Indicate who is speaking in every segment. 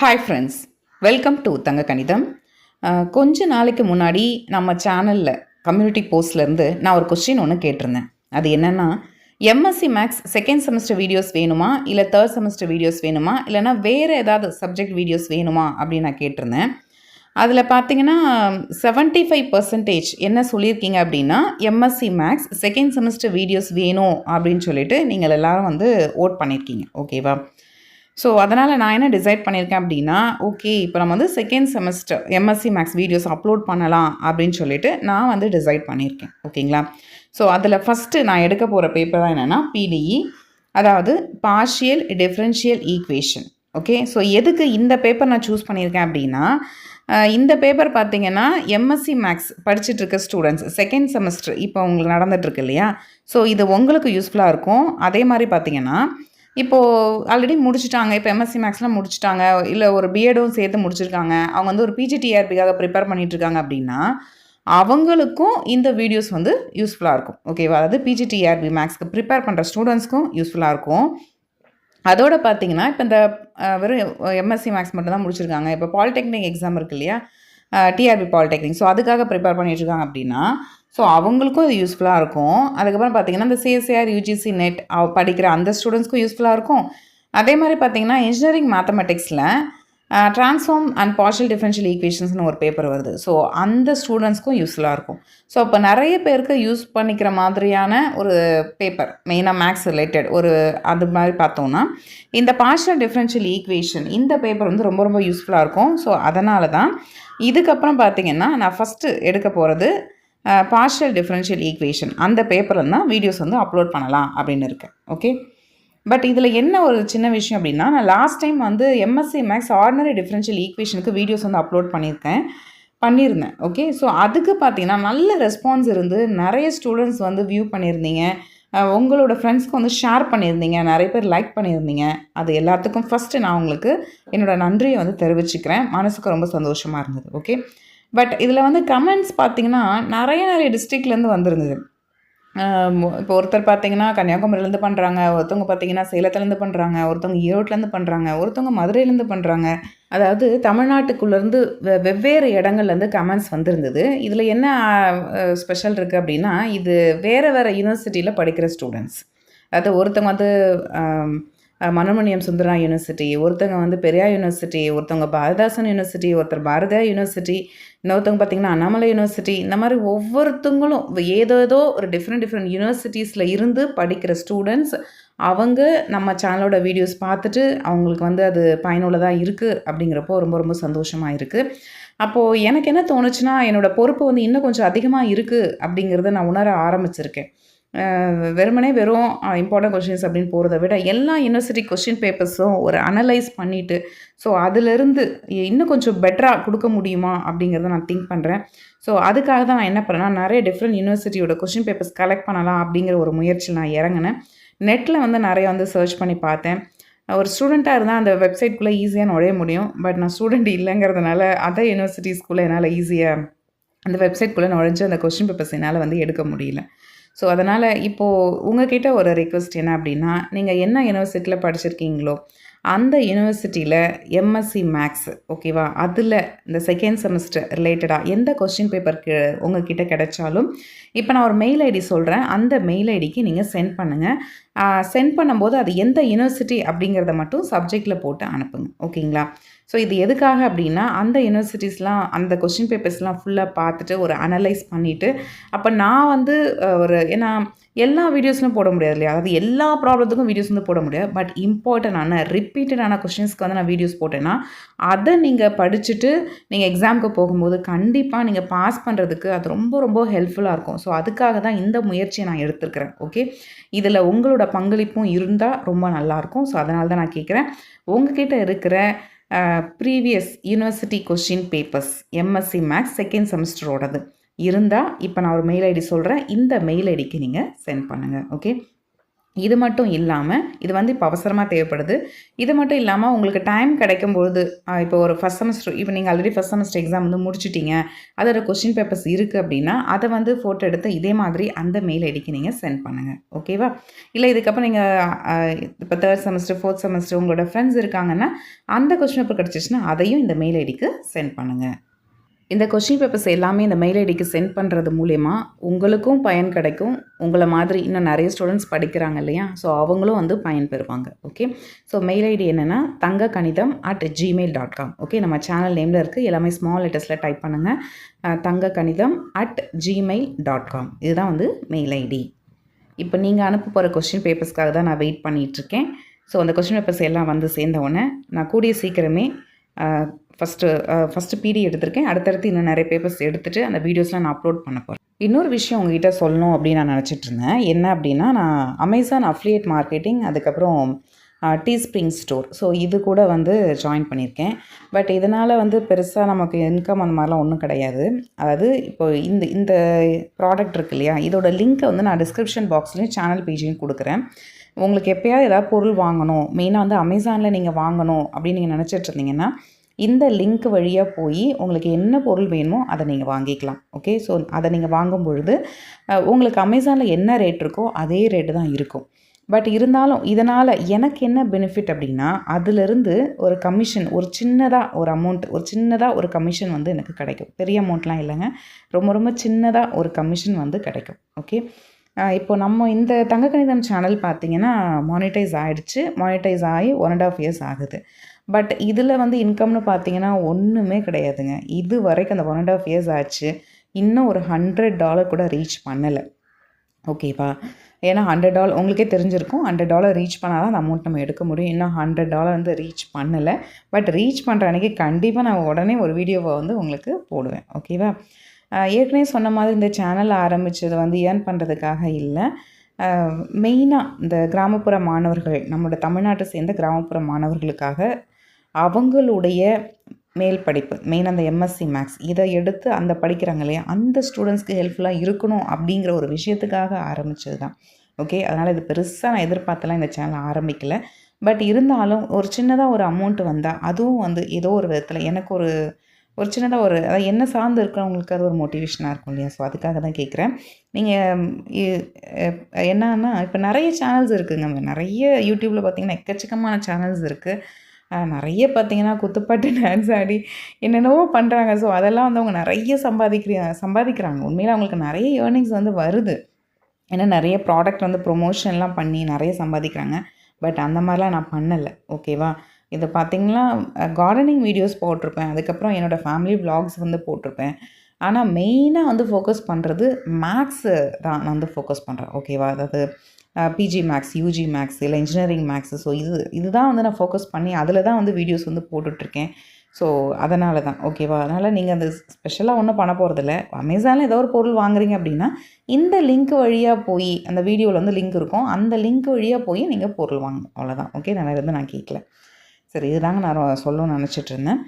Speaker 1: Hi friends welcome to தங்க கணிதம் கொஞ்ச நாளைக்கு முன்னாடி நம்ம சேனலில் கம்யூனிட்டி போஸ்ட்லேருந்து நான் ஒரு கொஸ்டின் ஒன்று கேட்டிருந்தேன். அது என்னென்னா MSc maths second semester videos வேணுமா? இல்லை தேர்ட் செமஸ்டர் வீடியோஸ் வேணுமா? இல்லைனா வேறு ஏதாவது சப்ஜெக்ட் வீடியோஸ் வேணுமா? அப்படின்னு நான் கேட்டிருந்தேன். அதில் பார்த்தீங்கன்னா செவன்ட்டி ஃபைவ் பர்சன்டேஜ் என்ன சொல்லியிருக்கீங்க அப்படின்னா MSc maths second semester videos வேணும் அப்படின்னு சொல்லிட்டு நீங்கள் எல்லாரும் வந்து ஓட் பண்ணியிருக்கீங்க. ஓகேவா ஸோ அதனால் நான் என்ன டிசைட் பண்ணியிருக்கேன் அப்படின்னா ஓகே இப்போ நம்ம வந்து second semester MSc maths videos upload பண்ணலாம் அப்படின்னு சொல்லிட்டு நான் வந்து டிசைட் பண்ணியிருக்கேன் ஓகேங்களா ஸோ அதில் ஃபஸ்ட்டு நான் எடுக்க போகிற பேப்பர் தான் என்னென்னா பிடிஇ அதாவது partial differential equation okay so எதுக்கு இந்த பேப்பர் நான் சூஸ் பண்ணியிருக்கேன் அப்படின்னா இந்த பேப்பர் பார்த்தீங்கன்னா எம்எஸ்சி மேக்ஸ் படிச்சுட்டு இருக்க ஸ்டூடெண்ட்ஸ் செகண்ட் செமஸ்டர் இப்போ உங்களுக்கு நடந்துகிட்ருக்கு இல்லையா? ஸோ இது உங்களுக்கு யூஸ்ஃபுல்லாக இருக்கும். அதே மாதிரி பார்த்தீங்கன்னா இப்போது ஆல்ரெடி முடிச்சுட்டாங்க. இப்போ எம்எஸ்சி மேக்ஸ்லாம் முடிச்சுட்டாங்க. இல்லை ஒரு பிஎடும் சேர்த்து முடிச்சிருக்காங்க. அவங்க வந்து ஒரு பிஜிடிஆர்பிக்காக ப்ரிப்பேர் பண்ணிட்டு இருக்காங்க அப்படின்னா அவங்களுக்கும் இந்த வீடியோஸ் வந்து யூஸ்ஃபுல்லாக இருக்கும். ஓகேவா அதாவது பிஜிடிஆர்பி மேக்ஸ்க்கு ப்ரிப்பேர் பண்ணுற ஸ்டூடெண்ட்ஸ்க்கும் யூஸ்ஃபுல்லாக இருக்கும். அதோட பார்த்தீங்கன்னா இப்போ இந்த வெறும் எம்எஸ்சி மேக்ஸ் மட்டும் தான் முடிச்சிருக்காங்க. இப்போ பாலிடெக்னிக் எக்ஸாம் இருக்கு இல்லையா? டிஆர்பி பாலிடெக்னிக் ஸோ அதுக்காக ப்ரிப்பேர் பண்ணிட்டு இருக்காங்க அப்படின்னா ஸோ அவங்களுக்கும் இது யூஸ்ஃபுல்லாக இருக்கும். அதுக்கப்புறம் பார்த்தீங்கன்னா இந்த சிஎஸ்ஆர் யூஜிசி நெட் படிக்கிற அந்த ஸ்டூடெண்ட்ஸ்க்கும் யூஸ்ஃபுல்லாக இருக்கும். அதே மாதிரி பார்த்தீங்கன்னா இன்ஜினியரிங் மேத்தமெட்டிக்ஸில் ட்ரான்ஸ்ஃபார்ம் அண்ட் பார்ஷியல் டிஃபரன்ஷியல் ஈக்குவேஷன்ஸ்னு ஒரு பேப்பர் வருது. ஸோ அந்த ஸ்டூடெண்ட்ஸ்க்கும் யூஸ்ஃபுல்லாக இருக்கும். ஸோ அப்போ நிறைய பேருக்கு யூஸ் பண்ணிக்கிற மாதிரியான ஒரு பேப்பர் மெயினாக மேக்ஸ் ரிலேட்டட் ஒரு அது மாதிரி பார்த்தோம்னா இந்த பார்ஷியல் டிஃபரன்ஷியல் ஈக்குவேஷன் இந்த பேப்பர் வந்து ரொம்ப ரொம்ப யூஸ்ஃபுல்லாக இருக்கும். ஸோ அதனால தான் இதுக்கப்புறம் பார்த்தீங்கன்னா நான் ஃபஸ்ட்டு எடுக்க போகிறது பார்ஷியல் டிஃப்ரென்ஷியல் ஈக்குவேஷன் அந்த பேப்பரில் தான் வீடியோஸ் வந்து அப்லோட் பண்ணலாம் அப்படின்னு இருக்கேன் ஓகே பட் இதில் என்ன ஒரு சின்ன விஷயம் அப்படின்னா நான் லாஸ்ட் டைம் வந்து எம்எஸ்சி மேக்ஸ் ஆர்டினரி டிஃப்ரென்ஷியல் ஈக்குவேஷனுக்கு வீடியோஸ் வந்து அப்லோட் பண்ணியிருக்கேன். பண்ணியிருந்தேன். ஓகே ஸோ அதுக்கு பார்த்தீங்கன்னா நல்ல ரெஸ்பான்ஸ் இருந்து நிறைய ஸ்டூடெண்ட்ஸ் வந்து வியூ பண்ணியிருந்தீங்க. உங்களோட ஃப்ரெண்ட்ஸ்க்கு வந்து ஷேர் பண்ணியிருந்தீங்க. நிறைய பேர் லைக் பண்ணியிருந்தீங்க. அது எல்லாத்துக்கும் ஃபஸ்ட்டு நான் உங்களுக்கு என்னோட நன்றியை வந்து தெரிவிச்சுக்கிறேன். மனசுக்கு ரொம்ப சந்தோஷமாக இருந்தது. ஓகே பட் இதில் வந்து கமெண்ட்ஸ் பார்த்தீங்கன்னா நிறைய நிறைய டிஸ்ட்ரிக்ட்லேருந்து வந்திருந்தது. இப்போ ஒருத்தர் பார்த்தீங்கன்னா கன்னியாகுமரியிலேருந்து பண்ணுறாங்க ஒருத்தவங்க பார்த்தீங்கன்னா சேலத்துலேருந்து பண்ணுறாங்க ஒருத்தவங்க ஈரோட்லேருந்து பண்ணுறாங்க ஒருத்தவங்க மதுரையிலேருந்து பண்ணுறாங்க அதாவது தமிழ்நாட்டுக்குள்ளேருந்து வெ வெவ்வேறு இடங்கள்லேருந்து கமெண்ட்ஸ் வந்திருந்தது. இதில் என்ன ஸ்பெஷல் இருக்குது அப்படின்னா இது வேறு வேறு யூனிவர்சிட்டியில் படிக்கிற ஸ்டூடெண்ட்ஸ் அதாவது ஒருத்தவங்க வந்து மனமணியம் சுந்தரா யூனிவர்சிட்டி ஒருத்தவங்க வந்து பெரியார் யூனிவர்சிட்டி ஒருத்தவங்க பாரதாசன் யூனிவர்சிட்டி ஒருத்தர் பாரதியா யூனிவர்சிட்டி இன்னொருத்தவங்க பார்த்தீங்கன்னா அண்ணாமலை யூனிவர்சிட்டி இந்த மாதிரி ஒவ்வொருத்தவங்களும் ஏதோ ஏதோ ஒரு டிஃப்ரெண்ட் டிஃப்ரெண்ட் யூனிவர்சிட்டிஸில் இருந்து படிக்கிற ஸ்டூடெண்ட்ஸ் அவங்க நம்ம சேனலோட வீடியோஸ் பார்த்துட்டு அவங்களுக்கு வந்து அது பயனுள்ளதாக இருக்குது அப்படிங்கிறப்போ ரொம்ப ரொம்ப சந்தோஷமாக இருக்குது அப்போது எனக்கு என்ன தோணுச்சுன்னா என்னோடய பொறுப்பு வந்து இன்னும் கொஞ்சம் அதிகமாக இருக்குது அப்படிங்கிறத நான் உணர ஆரம்பிச்சிருக்கேன். வெறுமனே வெறும் இம்பார்ட்டன்ட் கொஷின்ஸ் அப்படின்னு போகிறத விட எல்லா யூனிவர்சிட்டி கொஷின் பேப்பர்ஸும் ஒரு அனலைஸ் பண்ணிவிட்டு ஸோ அதிலிருந்து இன்னும் கொஞ்சம் பெட்டராக கொடுக்க முடியுமா அப்படிங்கிறத நான் திங்க் பண்ணுறேன் ஸோ அதுக்காக தான் நான் என்ன பண்ணேன்னா நிறைய டிஃப்ரெண்ட் யூனிவர்சிட்டியோட கொஷின் பேப்பர்ஸ் கலெக்ட் பண்ணலாம் அப்படிங்கிற ஒரு முயற்சியில் நான் இறங்கினேன். நெட்டில் வந்து நிறைய வந்து சர்ச் பண்ணி பார்த்தேன். ஒரு ஸ்டூடெண்ட்டாக இருந்தால் அந்த வெப்சைட்குள்ளே ஈஸியாக நுழைய முடியும். பட் நான் ஸ்டூடெண்ட் இல்லைங்கிறதுனால அதர் யூனிவர்சிட்டிஸ்குள்ளே என்னால் ஈஸியாக அந்த வெப்சைட்குள்ளே நுழைஞ்சு அந்த கொஷின் பேப்பர்ஸ் என்னால் வந்து எடுக்க முடியல. ஸோ அதனால் இப்போது உங்ககிட்ட ஒரு ரெக்வஸ்ட் என்ன அப்படின்னா நீங்கள் என்ன யூனிவர்சிட்டியில் படிச்சிருக்கீங்களோ அந்த யூனிவர்சிட்டியில் எம்எஸ்சி மேக்ஸ் ஓகேவா அதில் இந்த செகண்ட் செமஸ்டர் ரிலேட்டடாக எந்த கொஸ்டின் பேப்பருக்கு உங்ககிட்ட கிடைச்சாலும் இப்போ நான் ஒரு மெயில் ஐடி சொல்கிறேன் அந்த மெயில் ஐடிக்கு நீங்கள் சென்ட் பண்ணுங்கள் சென்ட் பண்ணும்போது அது எந்த யூனிவர்சிட்டி அப்படிங்கிறத மட்டும் சப்ஜெக்டில் போட்டு அனுப்புங்க. ஓகேங்களா ஸோ இது எதுக்காக அப்படின்னா அந்த யூனிவர்சிட்டிஸ்லாம் அந்த கொஸ்டின் பேப்பர்ஸ்லாம் ஃபுல்லாக பார்த்துட்டு ஒரு அனலைஸ் பண்ணிவிட்டு அப்போ நான் வந்து ஒரு ஏன்னா எல்லா வீடியோஸ்லையும் போட முடியாது இல்லையா? அதாவது எல்லா ப்ராப்ளத்துக்கும் வீடியோஸ் வந்து போட முடியாது. பட் இம்பார்ட்டண்டான ரிப்பீட்டடான கொஷின்ஸ்க்கு வந்து நான் வீடியோஸ் போட்டேன்னா அதை நீங்கள் படிச்சுட்டு நீங்கள் எக்ஸாமுக்கு போகும்போது கண்டிப்பாக நீங்கள் பாஸ் பண்ணுறதுக்கு அது ரொம்ப ரொம்ப ஹெல்ப்ஃபுல்லாக இருக்கும். ஸோ அதுக்காக தான் இந்த முயற்சியை நான் எடுத்திருக்கிறேன். ஓகே இதில் உங்களோட பங்களிப்பும் இருந்தால் ரொம்ப நல்லாயிருக்கும் ஸோ அதனால தான் நான் கேட்குறேன். உங்ககிட்ட இருக்கிற previous university question papers MSc maths second செமஸ்டரோடது இருந்தால் இப்போ நான் ஒரு மெயில் ஐடி சொல்கிறேன் இந்த மெயில் ஐடிக்கு நீங்கள் சென்ட் பண்ணுங்கள் ஓகே இது மட்டும் இல்லாமல் இது வந்து இப்போ அவசரமாக தேவைப்படுது. இது மட்டும் இல்லாமல் உங்களுக்கு டைம் கிடைக்கும் பொழுது இப்போ ஒரு ஃபஸ்ட் செமஸ்டர் இப்போ நீங்கள் ஆல்ரெடி ஃபஸ்ட் செமஸ்டர் எக்ஸாம் வந்து முடிச்சிட்டிங்க. அதோட கொஸ்டின் பேப்பர்ஸ் இருக்குது அப்படின்னா அதை வந்து ஃபோட்டோ எடுத்து இதே மாதிரி அந்த மெயில் ஐடிக்கு நீங்கள் சென்ட் பண்ணுங்கள் ஓகேவா இல்லை இதுக்கப்புறம் நீங்கள் இப்போ தேர்ட் செமஸ்டர் ஃபோர்த் செமஸ்டர் உங்களோட ஃப்ரெண்ட்ஸ் இருக்காங்கன்னா அந்த கொஸ்டின் பேப்பர் கிடச்சிச்சின்னா அதையும் இந்த மெயில் ஐடிக்கு சென்ட் பண்ணுங்கள் இந்த கொஷின் பேப்பர்ஸ் எல்லாமே இந்த மெயில் ஐடிக்கு சென்ட் பண்ணுறது மூலயமா உங்களுக்கும் பயன் கிடைக்கும். உங்களை மாதிரி இன்னும் நிறைய ஸ்டூடெண்ட்ஸ் படிக்கிறாங்க இல்லையா? ஸோ அவங்களும் வந்து பயன் பெறுவாங்க. ஓகே ஸோ மெயில் ஐடி என்னென்னா தங்க கணிதம் at Gmail dot com okay நம்ம சேனல் நேமில் இருக்குது எல்லாமே ஸ்மால் லெட்டர்ஸில் டைப் பண்ணுங்கள் தங்க கணிதம் அட் ஜிமெயில் டாட் காம் இதுதான் வந்து மெயில் ஐடி இப்போ நீங்கள் அனுப்ப போகிற கொஸ்டின் பேப்பர்ஸ்க்காக தான் நான் வெயிட் பண்ணிகிட்ருக்கேன் ஸோ அந்த கொஸ்டின் பேப்பர்ஸ் எல்லாம் வந்து சேர்ந்த உடனே நான் கூடிய சீக்கிரமே ஃபஸ்ட்டு ஃபஸ்ட்டு பிடி எடுத்திருக்கேன். அடுத்தடுத்து இன்னும் நிறைய பேப்பர்ஸ் எடுத்துகிட்டு அந்த வீடியோஸ்லாம் நான் அப்லோட் பண்ண போகிறேன் இன்னொரு விஷயம் உங்ககிட்ட சொல்லணும் அப்படின்னு நான் நினச்சிட்டு இருந்தேன். என்ன அப்படின்னா நான் அமேசான் அஃப்லியேட் மார்க்கெட்டிங் அதுக்கப்புறம் டீ ஸ்ப்ரிங் ஸ்டோர் ஸோ இது கூட வந்து ஜாயின் பண்ணியிருக்கேன். பட் இதனால் வந்து பெருசாக நமக்கு இன்கம் அந்த மாதிரிலாம் ஒன்றும் கிடையாது. அதாவது இப்போ இந்த இந்த ப்ராடக்ட் இருக்கு இல்லையா இதோட லிங்க்கை வந்து நான் டிஸ்கிரிப்ஷன் பாக்ஸ்லேயும் சேனல் பேஜையும் கொடுக்குறேன். உங்களுக்கு எப்போயாவது ஏதாவது பொருள் வாங்கணும். மெயினாக வந்து அமேசானில் நீங்கள் வாங்கணும் அப்படின்னு நீங்கள் நினச்சிட்டு இருந்தீங்கன்னா இந்த லிங்க் வழியாக போய் உங்களுக்கு என்ன பொருள் வேணுமோ அதை நீங்கள் வாங்கிக்கலாம். ஓகே ஸோ அதை நீங்கள் வாங்கும் பொழுது உங்களுக்கு அமேசானில் என்ன ரேட் இருக்கோ அதே ரேட்டு தான் இருக்கும். பட் இருந்தாலும் இதனால் எனக்கு என்ன பெனிஃபிட் அப்படின்னா அதிலிருந்து ஒரு கமிஷன் ஒரு சின்னதாக ஒரு அமௌண்ட் ஒரு சின்னதாக ஒரு கமிஷன் வந்து எனக்கு கிடைக்கும். பெரிய அமௌண்ட்லாம் இல்லைங்க. ரொம்ப ரொம்ப சின்னதாக ஒரு கமிஷன் வந்து கிடைக்கும். ஓகே இப்போ நம்ம இந்த தங்க கணிதம் சேனல் பார்த்தீங்கன்னா மானிட்டைஸ் ஆகிடுச்சு மானிட்டைஸ் ஆகி ஒன் அண்ட் ஆஃப் இயர்ஸ் ஆகுது. பட் இதில் வந்து இன்கம்னு பார்த்தீங்கன்னா ஒன்றுமே கிடையாதுங்க. இது வரைக்கும் அந்த ஒன் அண்ட் ஆஃப் இயர்ஸ் ஆச்சு. இன்னும் ஒரு ஹண்ட்ரட் டாலர் கூட ரீச் பண்ணலை. ஓகேவா ஏன்னா ஹண்ட்ரட் டாலர் உங்களுக்கே தெரிஞ்சிருக்கும். ஹண்ட்ரட் டாலர் ரீச் பண்ணால் தான் அந்த அமௌண்ட் நம்ம எடுக்க முடியும். இன்னும் ஹண்ட்ரட் டாலர் வந்து ரீச் பண்ணலை. பட் ரீச் பண்ணுற அன்றைக்கி கண்டிப்பாக நான் உடனே ஒரு வீடியோவை வந்து உங்களுக்கு போடுவேன். ஓகேவா ஏற்கனவே சொன்ன மாதிரி இந்த சேனல் ஆரம்பித்தது வந்து ஏர்ன் பண்ணுறதுக்காக இல்லை. மெயினாக இந்த கிராமப்புற மாணவர்கள் நம்மளோட தமிழ்நாட்டை சேர்ந்த கிராமப்புற மாணவர்களுக்காக அவங்களுடைய மேல் படிப்பு மெயின் அந்த எம்எஸ்சி மேக்ஸ் இதை எடுத்து அந்த படிக்கிறாங்க இல்லையா? அந்த ஸ்டூடெண்ட்ஸ்க்கு ஹெல்ப்ஃபுல்லாக இருக்கணும் அப்படிங்கிற ஒரு விஷயத்துக்காக ஆரம்பித்தது தான் ஓகே அதனால் இது பெருசாக நான் எதிர்பார்த்தலாம் இந்த சேனல் ஆரம்பிக்கலை. பட் இருந்தாலும் ஒரு சின்னதாக ஒரு அமௌண்ட் வந்தால் அதுவும் வந்து ஏதோ ஒரு விதத்தில் எனக்கு ஒரு ஒரு சின்னதாக ஒரு அதாவது என்ன சார்ந்து இருக்கிறவங்களுக்கு அது ஒரு மோட்டிவேஷனாக இருக்கும் இல்லையா? ஸோ அதுக்காக தான் கேட்குறேன் நீங்கள் என்னன்னா இப்போ நிறைய சேனல்ஸ் இருக்குங்க. நிறைய யூடியூப்பில் பார்த்தீங்கன்னா எக்கச்சக்கமான சேனல்ஸ் இருக்குது நிறைய பார்த்தீங்கன்னா குத்துப்பாட்டு டான்ஸ் ஆடி என்னென்னவோ பண்ணுறாங்க ஸோ அதெல்லாம் வந்து அவங்க நிறைய சம்பாதிக்கிற சம்பாதிக்கிறாங்க. உண்மையில் அவங்களுக்கு நிறைய ஏர்னிங்ஸ் வந்து வருது. ஏன்னா நிறைய ப்ராடக்ட் வந்து ப்ரொமோஷன்லாம் பண்ணி நிறைய சம்பாதிக்கிறாங்க. பட் அந்த மாதிரிலாம் நான் பண்ணலை. ஓகேவா இது பார்த்திங்கன்னா கார்டனிங் வீடியோஸ் போட்டிருப்பேன். அதுக்கப்புறம் என்னோடய ஃபேமிலி வ்ளாக்ஸ் வந்து போட்டிருப்பேன். ஆனால் மெயினாக வந்து ஃபோக்கஸ் பண்ணுறது மேக்ஸு தான் நான் வந்து ஃபோக்கஸ் பண்ணுறேன் ஓகேவா அதாவது பிஜி மேக்ஸ் யூஜி மேக்ஸ் இல்லை இன்ஜினியரிங் மேக்ஸ் ஸோ இது இதுதான் வந்து நான் ஃபோக்கஸ் பண்ணி அதில் தான் வந்து வீடியோஸ் வந்து போட்டுட்ருக்கேன். ஸோ அதனால தான் ஓகேவா அதனால் நீங்கள் அந்த ஸ்பெஷலாக ஒன்றும் பண்ண போகிறதில்ல அமேசானில் ஏதோ ஒரு பொருள் வாங்குறீங்க அப்படின்னா இந்த லிங்க் வழியாக போய் அந்த வீடியோவில் வந்து லிங்க் இருக்கும். அந்த லிங்க் வழியாக போய் நீங்கள் பொருள் வாங்கணும் அவ்வளோதான் ஓகே நான் இருந்து நான் கேட்கல சரி இதுதாங்க நான் சொல்லணும்னு நினச்சிட்டு இருந்தேன்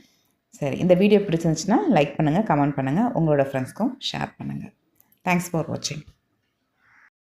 Speaker 1: சரி இந்த வீடியோ பிடிச்சிருந்துச்சுன்னா லைக் பண்ணுங்கள் கமெண்ட் பண்ணுங்கள் உங்களோட ஃப்ரெண்ட்ஸ்க்கும் ஷேர் பண்ணுங்கள் தேங்க்ஸ் ஃபார் வாட்சிங்